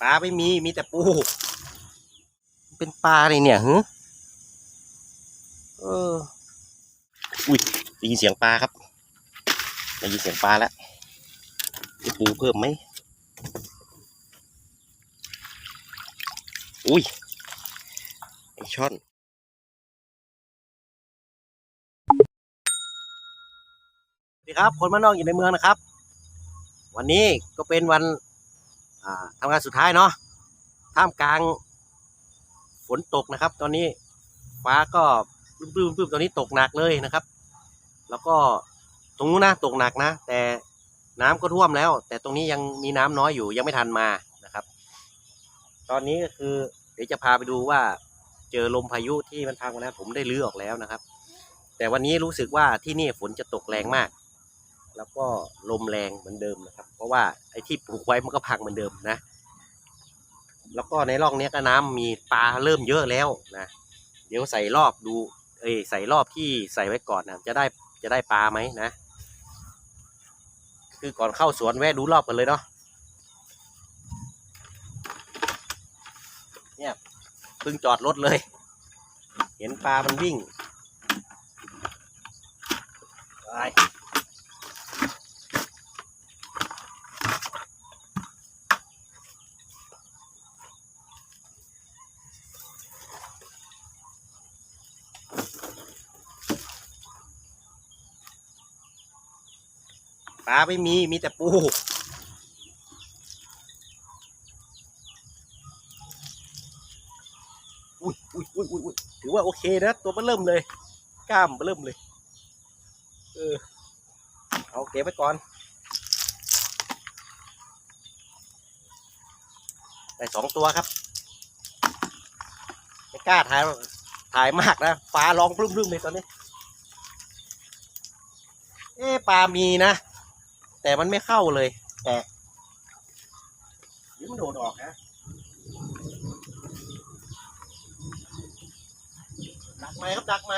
ปลาไม่มี มีแต่ปู เป็นปลาอะไรเนี่ยฮึเออ อุ้ยได้ยินเสียงปลาครับได้ยินเสียงปลาแล้วมีปูเพิ่มไหม อุ้ยไอช่อน สวัส ดีครับ คนมานนอกอยู่ในเมืองนะครับ วันนี้ก็เป็นวันทำงานสุดท้ายเนาะท่ามกลางฝนตกนะครับ ตอนนี้ฟ้าก็ปื้มๆๆตอนนี้ตกหนักเลยนะครับ แล้วก็ตรงนู้นนะตกหนักนะ แต่น้ำก็ท่วมแล้ว แต่ตรงนี้ยังมีน้ำน้อยอยู่ยังไม่ทันมานะครับ ตอนนี้ก็คือเดี๋ยวจะพาไปดูว่าเจอลมพายุที่มันพังมาแล้วผมได้ลื้อออกแล้วนะครับ แต่วันนี้รู้สึกว่าที่นี่ฝนจะตกแรงมาก แล้วก็ลมแรงเหมือนเดิมนะครับ เพราะว่าไอ้ที่ปลูกไว้มันก็พังเหมือนเดิมนะ แล้วก็ในร่องนี้ก็น้ำมีปลาเริ่มเยอะแล้วนะ เดี๋ยวใส่รอบดู เอ้ยใส่รอบที่ใส่ไว้ก่อนนะจะได้จะได้ปลาไหมนะ คือก่อนเข้าสวนแวะดูรอบกันเลยเนาะเนี่ยเพิ่งจอดรถเลย เห็นปลามันวิ่งไป ปลาไม่มี มีแต่ปู อุ้ยอุ้ยอุ้ยอุ้ยถือว่าโอเคนะ ตัวมันเริ่มเลย กล้ามมันเริ่มเลย เออ เอาเก็บไว้ก่อน ได้สองตัวครับ ไม่กล้าถ่าย ถ่ายมากนะ ฟ้าร้องพรุ่มๆเลยตอนนี้ เอ๊ปลามีนะ แต่มันไม่เข้าเลยแต่เดี๋ยวมันโดดออกนะดักไหมครับดักไหม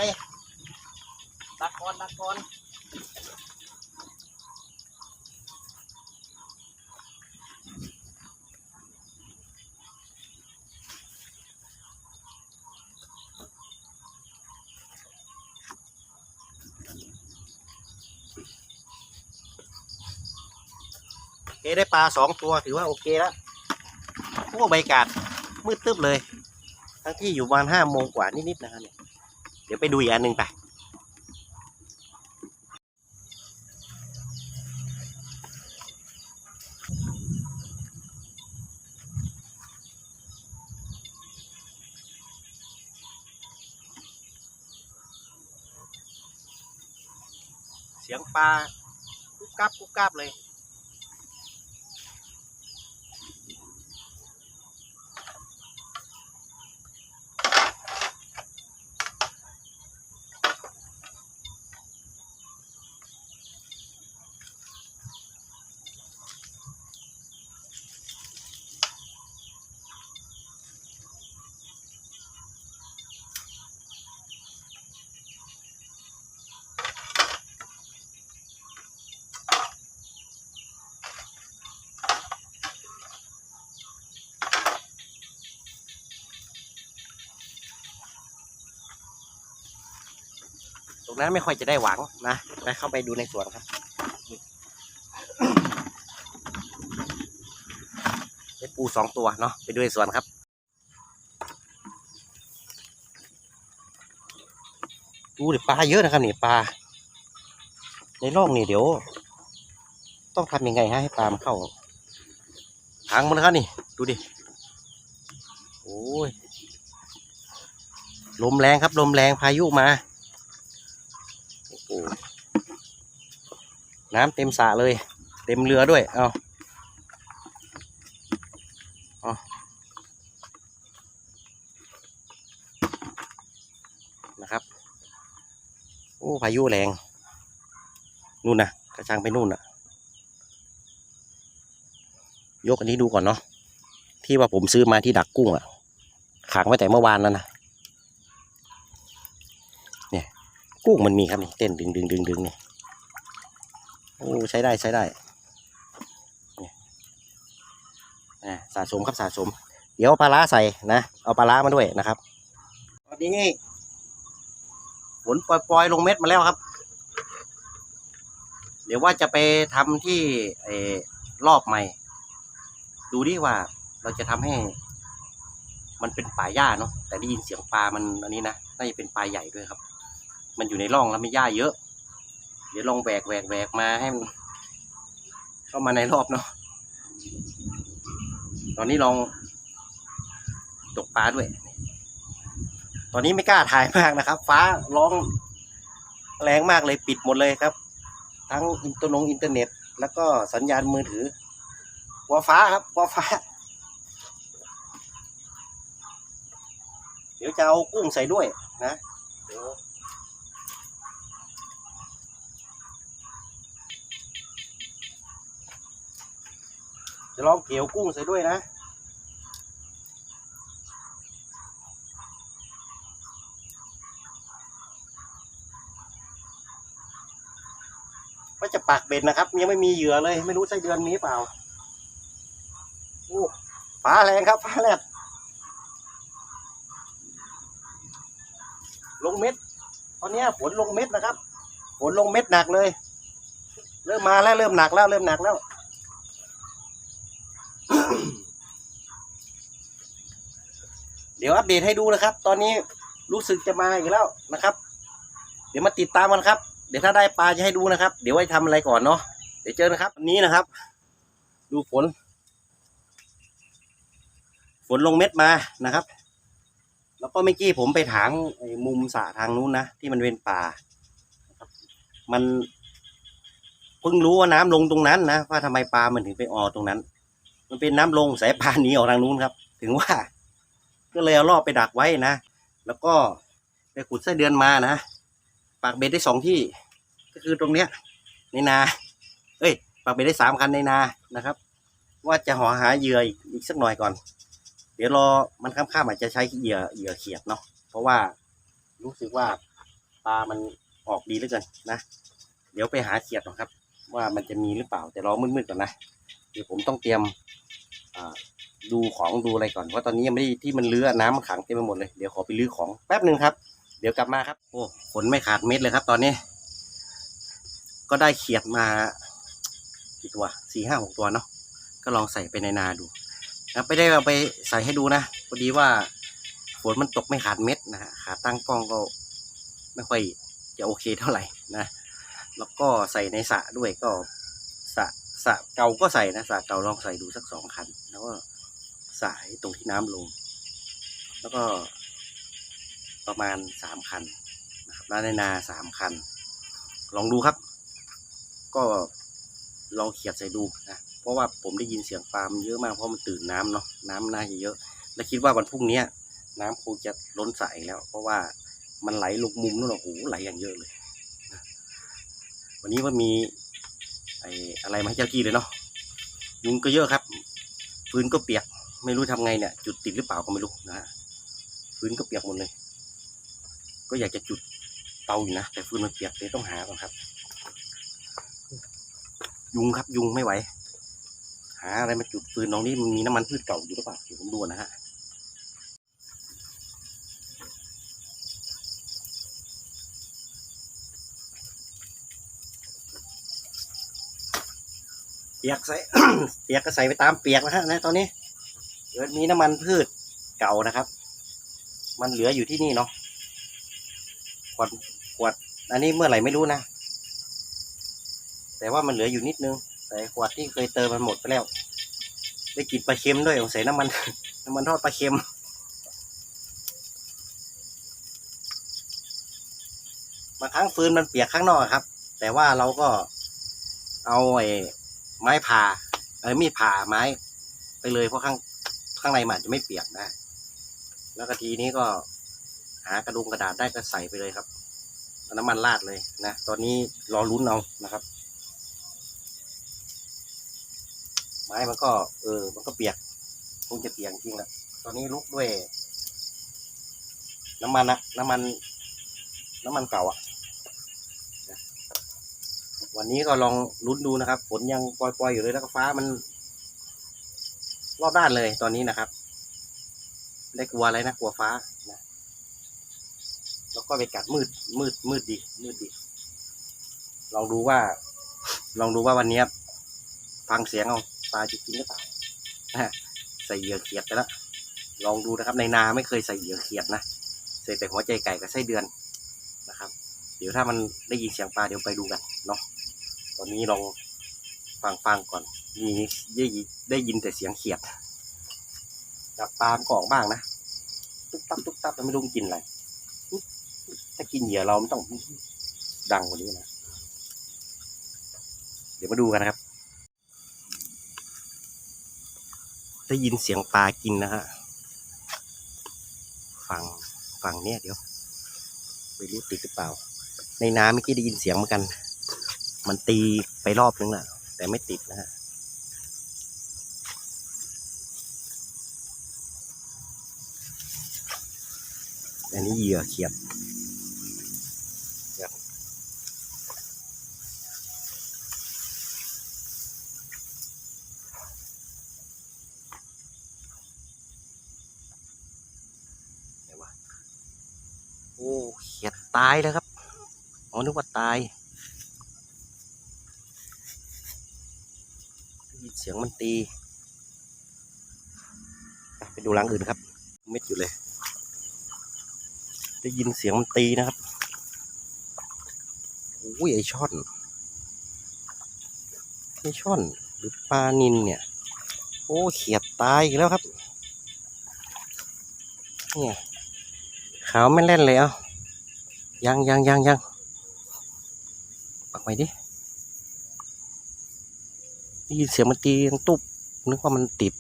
ดักก่อนดักก่อน โอเคได้ปลาสองตัวถือว่าโอเคแล้วโอ้ใบรยากาศมืดตึ๊บเลย ทั้งที่อยู่ประมาณห้าโมงกว่านิดๆนะครับเนี่ยเดี๋ยวไปดูอีกอันหนึ่งไปเสียงปลากุ๊บกับกุ๊บกับเลย นั้นไม่ค่อยจะได้หวังนะไปเข้าไปดูในสวนครับได้ปูสองตัวเนาะไปดูในสวนครับดูดิปลาเยอะนะครับนี่ปลาในร่องนี่เดี๋ยว ต้องทำยังไงฮะให้ปลามันเข้าทางมันนะครับนี่ ดูดิโอ้ยลมแรงครับลมแรงพายุมา โอ้โห น้ำเต็มสระเลย เต็มเรือด้วย เอาเอานะครับ โอ้ พายุแรง นู่นนะกระชังไปนู่นน่ะยกอันนี้ดูก่อนเนาะ ที่ว่าผมซื้อมาที่ดักกุ้งอะขังไว้แต่เมื่อวานแล้วนะ เนี่ย กุ้งมันมีครับนี่ เต้นดึงดึงดึงดึงนี่ โอ้ใช้ได้ใช้ได้เนี่ยอ่าสะสมครับสะสม เดี๋ยวปลาร้าใส่นะเอาปลาร้ามาด้วยนะครับตอนนี้ฝนปล่อยๆลงเม็ดมาแล้วครับ เดี๋ยวว่าจะไปทำที่เอรอบใหม่ ดูดิว่าเราจะทำให้ มันเป็นป่าหญ้าเนาะแต่ได้ยินเสียงปลามันอันนี้นะน่าจะเป็นปลาใหญ่ด้วยครับ มันอยู่ในร่องแล้วไม่หญ้าเยอะ เดี๋ยวลองแหวกแหวกแหวกมาให้มันเข้ามาในรอบเนาะ ตอนนี้ลองตกปลาด้วย ตอนนี้ไม่กล้าถ่ายมากนะครับ ฟ้าร้องแรงมากเลยปิดหมดเลยครับ ทั้งอินเตอร์นงอินเทอร์เน็ต แล้วก็สัญญาณมือถือกลัวฟ้าครับกลัวฟ้า เดี๋ยวจะเอากุ้งใส่ด้วยนะเดี๋ยว จะลองเกี่ยวกุ้งใส่ด้วยนะว่าจะปักเบ็ดนะครับ ยังไม่มีเหยื่อเลย ไม่รู้ไส้เดือนมีเปล่าโอ้ฟ้าแรงครับฟ้าแลบลงเม็ด ตอนนี้ฝนลงเม็ดนะครับ ฝนลงเม็ดหนักเลย เริ่มมาแล้วเริ่มหนักแล้วเริ่มหนักแล้ว เดี๋ยวอัปเดตให้ดูนะครับ ตอนนี้รู้สึกจะมาอีกแล้วนะครับ เดี๋ยวมาติดตามกันครับ เดี๋ยวถ้าได้ปลาจะให้ดูนะครับ เดี๋ยวไว้ทำอะไรก่อนเนาะเดี๋ยวเจอนะครับวันนี้นะครับ ดูฝน ฝนลงเม็ดมานะครับ แล้วก็เมื่อกี้ผมไปถางมุมสระทางนู้นนะที่มันเป็นป่ามันเพิ่งรู้ว่าน้ำลงตรงนั้นนะว่าทำไมปลามันถึงไปออตรงนั้น มันเป็นน้ำลงสายปลาหนีออกทางนู้นครับ ถึงว่า ก็เลยเอารอบไปดักไว้นะ แล้วก็ไปขุดไส้เดือนมานะ ปากเบ็ดได้สองที่ ก็คือตรงเนี้ยในนา เอ้ย ปากเบ็ดได้สามคันในนานะครับ ว่าจะหอหาเหยื่ออีกสักหน่อยก่อน เดี๋ยวรอมันค่ำๆอาจจะใช้เหยื่อเหยื่อเขียดเนาะ เพราะว่ารู้สึกว่าปลามันออกดีเหลือเกินนะ เดี๋ยวไปหาเขียดหน่อยครับ ว่ามันจะมีหรือเปล่า แต่รอมืดๆก่อนนะ เดี๋ยวผมต้องเตรียมอ่า ดูของดูอะไรก่อนเพราะตอนนี้ยังไม่ได้ที่มันเลื้อน้ำมันขังเต็มไปหมดเลยเดี๋ยวขอไปลื้อของแป๊บหนึ่งครับ เดี๋ยวกลับมาครับ โอ้ฝนไม่ขาดเม็ดเลยครับ ตอนนี้ ก็ได้เขียดมากี่ตัวสี่ห้าหกตัวเนาะก็ลองใส่ไปในนาดูนะไม่ได้เอาไปใส่ให้ดูนะพอดีว่าฝนมันตกไม่ขาดเม็ดนะฮะขาตั้งกล้องก็ไม่ค่อยจะโอเคเท่าไหร่นะแล้วก็ใส่ในสระด้วยก็สระสระเก่าก็ใส่นะสระเก่าลองใส่ดูสักสองคัน แล้วก็ สายตรงที่น้ำลง แล้วก็ประมาณสามคันนะครับร้าในนาสามคัน ลองดูครับ ก็ลองเขียดใส่ดูนะเพราะว่าผมได้ยินเสียงปลามันเยอะมากเพราะมันตื่นน้ำเนาะน้ำน่าจะเยอะ และคิดว่าวันพรุ่งนี้น้ำคงจะล้นสายแล้ว เพราะว่ามันไหลลงมุมนู่นโอ้โหไหลอย่างเยอะเลยนะวันนี้ว่ามีไอ้อะไรมาให้เจ้าที่เลยเนาะยุงก็เยอะครับฟืนก็เปียก ไม่รู้ทำไงเนี่ย จุดติดหรือเปล่าก็ไม่รู้นะฮะฟืนก็เปียกหมดเลย ก็อยากจะจุดเตาอยู่นะแต่ฟืนมันเปียกเลยต้องหาก่อนครับ ยุงครับยุงไม่ไหว หาอะไรมาจุดฟืนตรงนี้มันมีน้ำมันพืชเก่าอยู่หรือเปล่าเดี๋ยวผมดูนะฮะเปียกใส่เปียกก็ใส่ไปตามเปียกนะฮะนะตอนนี้ เดี๋ยวมีน้ำมันพืชเก่านะครับ มันเหลืออยู่ที่นี่เนาะขวดขวด อันนี้เมื่อไหร่ไม่รู้นะ แต่ว่ามันเหลืออยู่นิดนึง แต่ขวดที่เคยเติมมันหมดไปแล้ว ได้กลินปลาเค็มด้วยสงสัยน้ำมัน น้ำมันทอดปลาเค็มบางครั้งฟืนมันเปียกข้างนอกครับ แต่ว่าเราก็เอาไอ้ไม้ผ่าเอ้ยมีดผ่าไม้ไปเลยเพราะข้าง ข้างในมันจะไม่เปียกนะแล้วก็ทีนี้ก็หากระดุมกระดาษได้ก็ใส่ไปเลยครับน้ำมันราดเลยนะ ตอนนี้รอลุ้นเอานะครับ ไม้มันก็ เออ มันก็เปียกคงจะเปียกจริงแหละตอนนี้ลุกด้วย น้ำมันนะน้ำมัน น้ำมันเก่าอะนะววันนี้ก็ลองลุ้นดูนะครับ ฝนยังปล่อยๆอยู่เลยแล้วก็ฟ้ามัน รอบด้านเลยตอนนี้นะครับ ได้กลัวอะไรนะกลัวฟ้านะแล้วก็ไปกัดมืดมืดมืดดี มืดดี ลองดูว่า ลองดูว่าวันนี้ฟังเสียงเอาปลาจะกินหรือเปล่าใส่เหยื่อเขียดไปแล้วลองดูนะครับ ในนาไม่เคยใส่เหยื่อเขียดนะใส่แต่หัวใจไก่กับไส้เดือนนะครับ เดี๋ยวถ้ามันได้ยินเสียงปลาเดี๋ยวไปดูกันเนาะตอนนี้ลองฟังฟังก่อน มีได้ยินได้ยินแต่เสียงเขียดจับปลามก็ออกบ้างนะตุ๊บตับตุ๊บตับแต่ไม่รู้กินอะไรถ้ากินเหยื่อเราไมันต้องดังกว่านี้นะ เดี๋ยวมาดูกันนะครับ ได้ยินเสียงปลากินนะฮะฝั่งฝั่งเนี้ยเดี๋ยวไม่รู้ติดหรือเปล่า ในน้ำเมื่อกี้ได้ยินเสียงเหมือนกัน มันตีไปรอบนึงแหละแต่ไม่ติดนะฮะ อันนี้เหยื่อเขียดไหนวะโอ้เขียดตายแล้วครับอ๋อนึกว่าตายได้ยินเสียงมันตี ไปไปดูหลังอื่นครับ เม็ดอยู่เลย ได้ยินเสียงมันตีนะครับโอ้ยไอช่อนไอช่อนหรือปลานินเนี่ย โอ้เขียดตายอีกแล้วครับเนี่ยขาวไม่เล่นเลยเอ้ายังยังยังยังปักไปดิได้ยินเสียงมันตียังตุบนึกว่ามันติด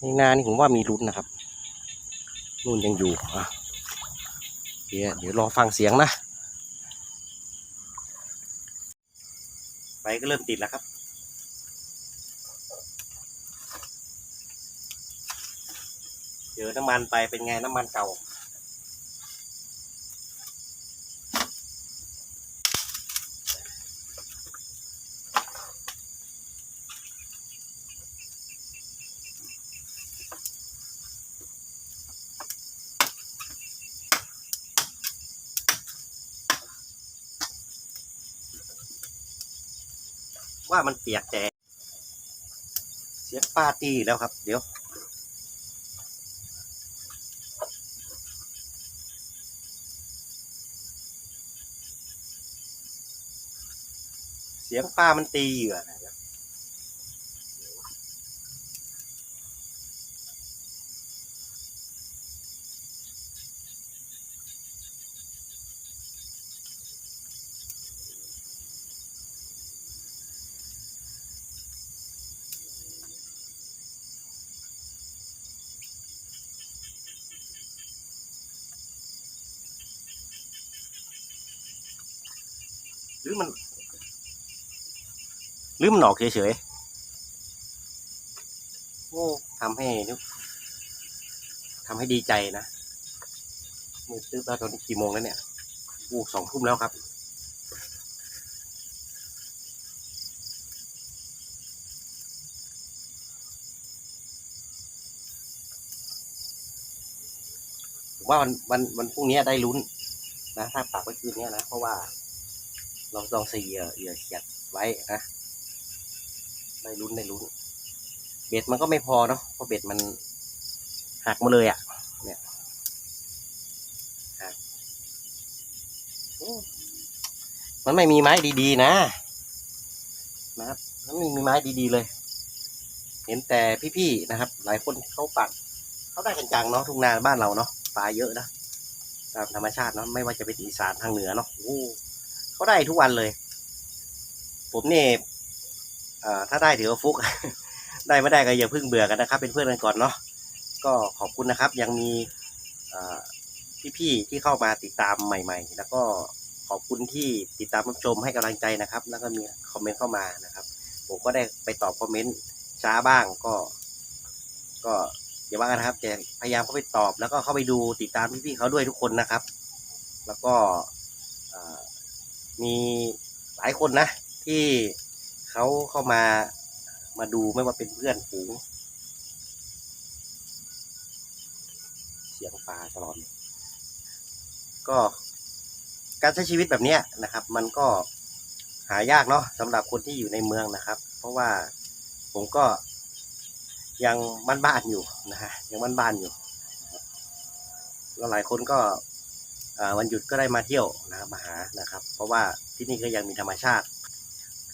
ในนานี่ผมว่ามีลุ้นนะครับนู่นยังอยู่อะเดี๋ยวเดี๋ยวรอฟังเสียงนะไฟก็เริ่มติดแล้วครับเจอน้ำมันไปเป็นไงน้ำมันเก่า ว่ามันเปียกแต่ เสียงปาตีแล้วครับ เดี๋ยวเสียงปลามันตีเหยื่อนะ รับหรือมัน หรือมันออกเฉยๆโอ้ทำให้นึกทำให้ดีใจนะมือตื้อตอนนี้กี่โมงแล้วเนี่ยโอ้สองทุ่มแล้วครับผมว่าวันวันวันพรุ่งนี้ได้ลุ้นนะถ้าปักไว้คืนนี้นะ เพราะว่า เราต้องใส่เหยื่อเหยื่อเขียดไว้นะได้ลุ้นได้ลุ้น เบ็ดมันก็ไม่พอเนาะเพราะเบ็ดมันหักมาเลยอะ่ะ เนี่ยหักมันไม่มีไม้ดีๆนะนะครับมันไม่มีไม้ดีๆเลย เห็นแต่พี่ๆนะครับ หลายคนเขาปักเขาได้กันจังเนาะทุ่งนาบ้านเราเนาะปลาเยอะนะตามธรรมชาติเนาะไม่ว่าจะเป็นอีสานทางเหนือเนาะโอ้ เขาได้ทุกวันเลย ผมนี่ถ้าได้ถือว่าฟุก ได้ไม่ได้ก็อย่าเพิ่งเบื่อกันนะครับ เป็นเพื่อนกันก่อนเนาะก็ขอบคุณนะครับ ยังมีพี่ๆที่เข้ามาติดตามใหม่ ๆ แล้วก็ขอบคุณที่ติดตามรับชมให้กำลังใจนะครับ แล้วก็มีคอมเมนต์เข้ามานะครับ ผมก็ได้ไปตอบคอมเมนต์ช้าบ้างก็ ก็อย่าว่ากันนะครับจะพยายามเข้าไปตอบแล้วก็เข้าไปดูติดตามพี่ๆเขาด้วยทุกคนนะครับ แล้วก็ มีหลายคนนะ ที่เขาเข้ามามาดูไม่ว่าเป็นเพื่อนฝูงเสียงปลาตลอดก็การใช้ชีวิตแบบนี้นะครับ มันก็หายากเนาะสำหรับคนที่อยู่ในเมืองนะครับ เพราะว่าผมก็ยังบ้านๆอยู่นะฮะยังบ้านๆอยู่แล้วหลายคนก็ วันหยุดก็ได้มาเที่ยวนะครับมาหานะครับ เพราะว่าที่นี่ก็ยังมีธรรมชาติ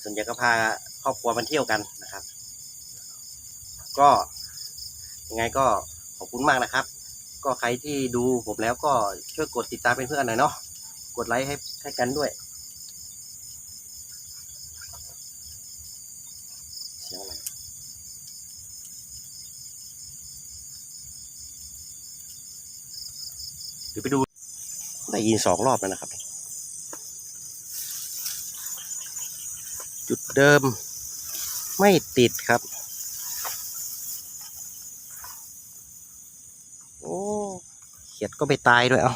ส่วนใหญ่ก็พาครอบครัวมาเที่ยวกันนะครับ ก็ยังไงก็ขอบคุณมากนะครับ ก็ใครที่ดูผมแล้วก็ช่วยกดติดตามเป็นเพื่อนหน่อยเนาะกดไลค์ให้ให้กันด้วยเสียงอะไรเดี๋ยวไปดู ได้ยินสองรอบแล้วนะครับ จุดเดิมไม่ติดครับ โอ้เขียดก็ไปตายด้วยเอา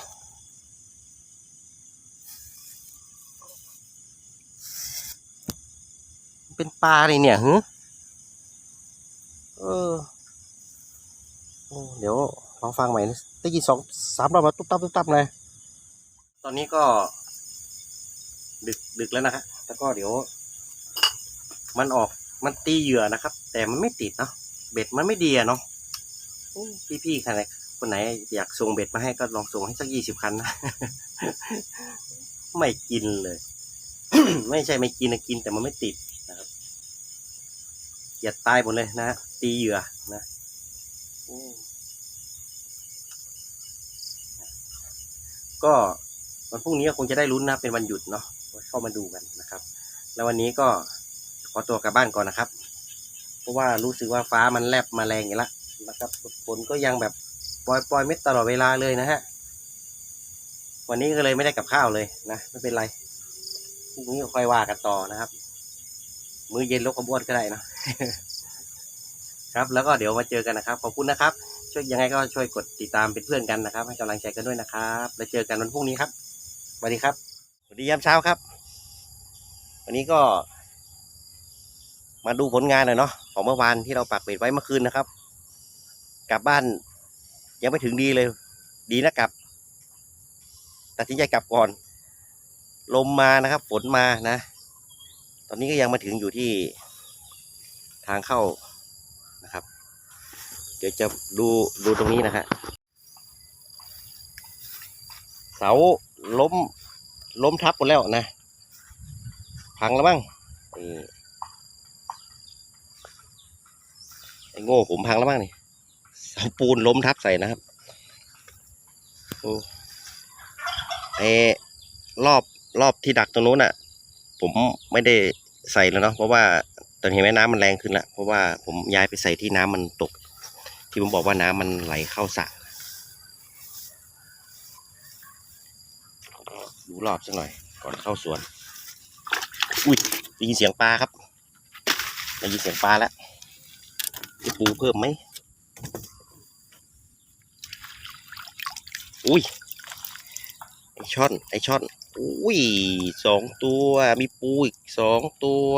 เป็นปลาเลยเนี่ยฮึเออเดี๋ยวลองฟังใหม่ได้ยินสองสามรอบแล้วตุ๊บตับตุ๊บตับเลย ตอนนี้ก็ ดึกดึกแล้วนะครับแล้วก็เดี๋ยว มันออกมันตีเหยื่อนะครับ แต่มันไม่ติดเนาะเบ็ดมันไม่ดีอะเนาะพี่ๆใครคนไหนอยากส่งเบ็ดมาให้ก็ลองส่งให้สักยี่สิบคันนะ ไม่กินเลย ไม่ใช่ไม่กินนะกินแต่มันไม่ติดนะครับอย่าตายหมดเลยนะ ตีเหยื่อนะก็ วันพรุ่งนี้ก็คงจะได้ลุ้นนะเป็นวันหยุดเนาะเข้ามาดูกันนะครับ แล้ววันนี้ก็ขอตัวกลับบ้านก่อนนะครับ เพราะว่ารู้สึกว่าฟ้ามันแลบมาแรงอย่างละนะครับฝนก็ยังแบบปล่อยปล่อยเม็ดตลอดเวลาเลยนะฮะวันนี้ก็เลยไม่ได้กับข้าวเลยนะไม่เป็นไรพรุ่งนี้ก็ค่อยว่ากันต่อนะครับ มื้อเย็นลกกระบวนก็ได้นะครับ แล้วก็เดี๋ยวมาเจอกันนะครับ ขอบคุณนะครับ ช่วยยังไงก็ช่วยกดติดตามเป็นเพื่อนกันนะครับ ให้กำลังใจกันด้วยนะครับ แล้วเจอกันวันพรุ่งนี้ครับ สวัสดีครับสวัสดียามเช้าครับ วันนี้ก็ มาดูผลงานหน่อยเนาะของเมื่อวานที่เราปักเบ็ดไว้เมื่อคืนนะครับ กลับบ้านยังไม่ถึงดีเลย ดีนะกลับตัดสินใจกลับก่อน ลมมานะครับฝนมานะ ตอนนี้ก็ยังมาถึงอยู่ที่ทางเข้านะครับ เดี๋ยวจะดูดูตรงนี้นะฮะเสา ล้มล้มทับหมดแล้วนะพังแล้วมั้งไอ้โง่ผมพังแล้วมั้งนี่เสาปูนล้มทับใส่นะครับโอ้ไอ้รอบรอบที่ดักตรงนู้นอะ ผมไม่ได้ใส่แล้วเนาะเพราะว่าตอนเห็นไหมน้ำมันแรงขึ้นแล้วเพราะว่าผมย้ายไปใส่ที่น้ำมันตก ที่ผมบอกว่าน้ำมันไหลเข้าสระ ดูรอบสักหน่อย ก่อนเข้าสวน อุ้ยได้ยินเสียงปลาครับได้ยินเสียงปลาแล้วจะปูเพิ่มไหมอุ้ยไอช่อนไอช่อนอุ้ยสองตัวมีปูอีกสองตัว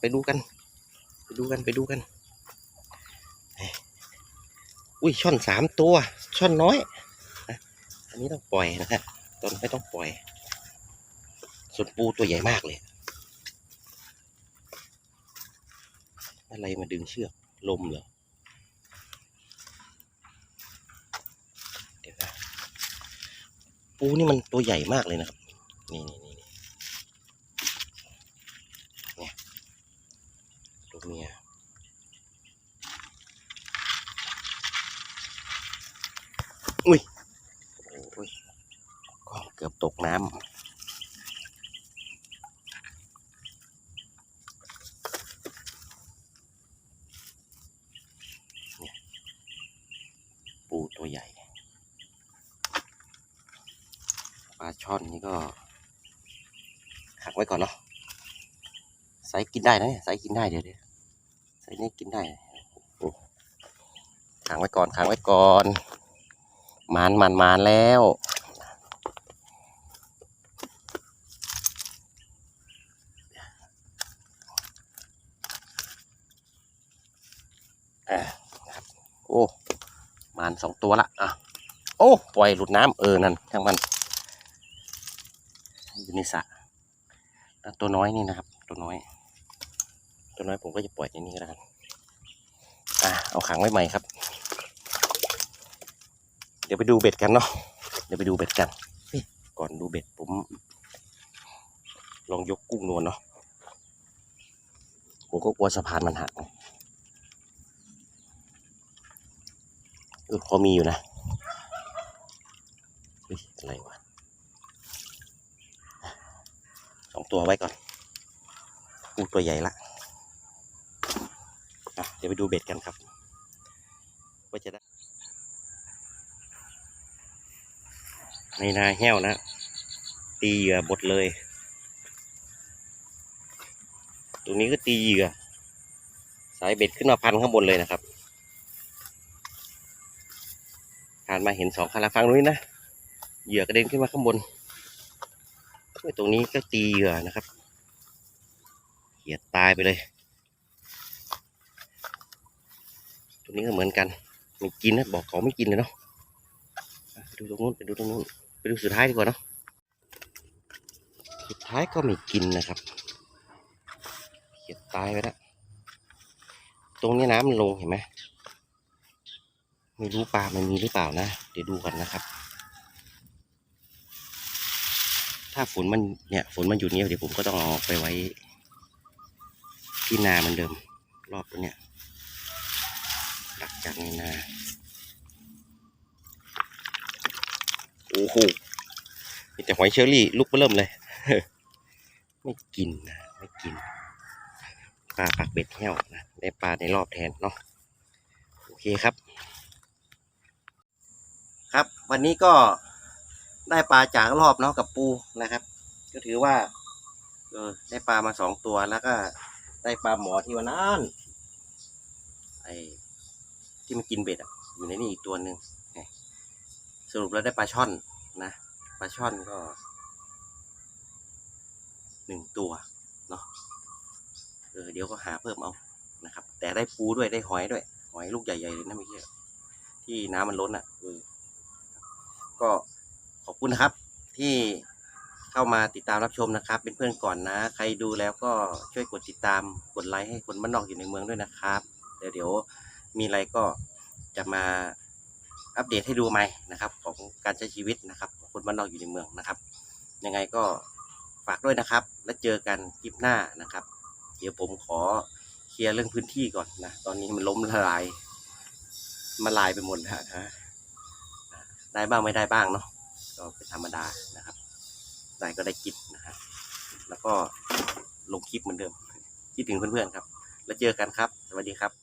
ไปดูกัน ไปดูกันไปดูกันอุ้ยช่อนสามตัว ช่อนน้อยอันนี้ต้องปล่อยนะฮะตอนไม่ต้องปล่อย ส่วนปูตัวใหญ่มากเลย อะไรมาดึงเชือก ลมเหรอ เดี๋ยวนะ ปูนี่มันตัวใหญ่มากเลยนะครับ นี่นี่นี่นี่เนี่ยตัวเมียอุ้ย โอ้ยก็เกือบตกน้ำ ปูตัวใหญ่ ปลา ช่อนนี่ก็หักไว้ก่อนเนาะไซส์กินได้นะไซส์กินได้เดี๋ยวเดี๋ยวไซส์นี้กินได้ขังไว้ก่อนขังไว้ก่อนมานมานมานแล้วอะนะครับโอ้มานสองตัวละอะโอ้ปล่อยหลุดน้ำเออนั่นช่างมัน อยู่ในสระแล้วตัวน้อยนี่นะครับ ตัวน้อย ตัวน้อยผมก็จะปล่อยในนี้ก็แล้วกันอะเอาขังไว้ใหม่ครับ เดี๋ยวไปดูเบ็ดกันเนาะเดี๋ยวไปดูเบ็ดกัน ก่อนดูเบ็ดผม ลองยกกุ้งนวลเนาะผมก็กลัวสะพานมันหักเออพอมีอยู่นะอะไรวะสอง ตัวไว้ก่อนกุ้ตัวใหญ่ละเดี๋ยวไปดูเบ็ดกันครับ ว่าจะได้ในนาแห้วนะ ตีเหยื่อบดเลย ตรงนี้ก็ตีเหยื่อ สายเบ็ดขึ้นมาพันข้างบนเลยนะครับผ่านมาเห็นสองคันละฟังนู้นนะ เหยื่อกระเด็นขึ้นมาข้างบน ตรงนี้ก็ตีเหยื่อนะครับเหยียดตายไปเลยตัวนี้ก็เหมือนกันไม่กินนะบอกเขาไม่กินเลยเนาะไปดูตรงนู้นไปดูตรงนู้นไปดูสุดท้ายดีกว่าเนาะสุดท้ายก็ไม่กินนะครับเขียดตายไปแล้วตรงนี้น้ำมันลงเห็นไหมไม่รู้ปลามันมีหรือเปล่านะ เดี๋ยวดูกันนะครับ ถ้าฝนมันเนี่ยฝนมันอยู่เนี่ยเดี๋ยวผมก็ต้องเอาไปไว้ ที่นาเหมันเดิม รอบตัวเนี้ยดักจากในนาโอ้โหมีแต่หอยเชอรี่ลูกเริ่มเลย ไม่กินนะไม่กินปลาปักเบ็ดแห้วนะได้ปลาในรอบแทนเนาะโอเคครับ ครับ วันนี้ก็ ได้ปลาจากรอบเนาะกับปูนะครับ ก็ถือว่าเออได้ปลามาสองตัวแล้วก็ได้ปลาหมอที่วันนั้นไอ้ที่มันกินเบ็ดอะอยู่ในนี่อีกตัวหนึ่งสรุปแล้วได้ปลาช่อนนะปลาช่อนก็หนึ่งตัวเนาะเออเดี๋ยวก็หาเพิ่มเอานะครับ แต่ได้ปูด้วยได้หอยด้วย หอยลูกใหญ่ๆเลยนะเมื่อกี้ที่น้ำมันล้นอะเออก็ ขอบคุณนะครับที่เข้ามาติดตามรับชมนะครับ เป็นเพื่อนก่อนนะ ใครดูแล้วก็ช่วยกดติดตามกดไลค์ให้คนบ้านนอกอยู่ในเมืองด้วยนะครับ เดี๋ยวเดี๋ยวมีอะไรก็จะมาอัปเดตให้ดูใหม่นะครับ ของการใช้ชีวิตนะครับของคนบ้านนอกอยู่ในเมืองนะครับ ยังไงก็ฝากด้วยนะครับ แล้วเจอกันคลิปหน้านะครับ เดี๋ยวผมขอเคลียร์เรื่องพื้นที่ก่อนนะ ตอนนี้มันล้มละลายมาลายไปหมดแล้วนะได้บ้างไม่ได้บ้างเนาะ ก็เป็นธรรมดานะครับ ได้ก็ได้กินนะครับแล้วก็ลงคลิปเหมือนเดิมคิดถึงเพื่อนๆครับ แล้วเจอกันครับ สวัสดีครับ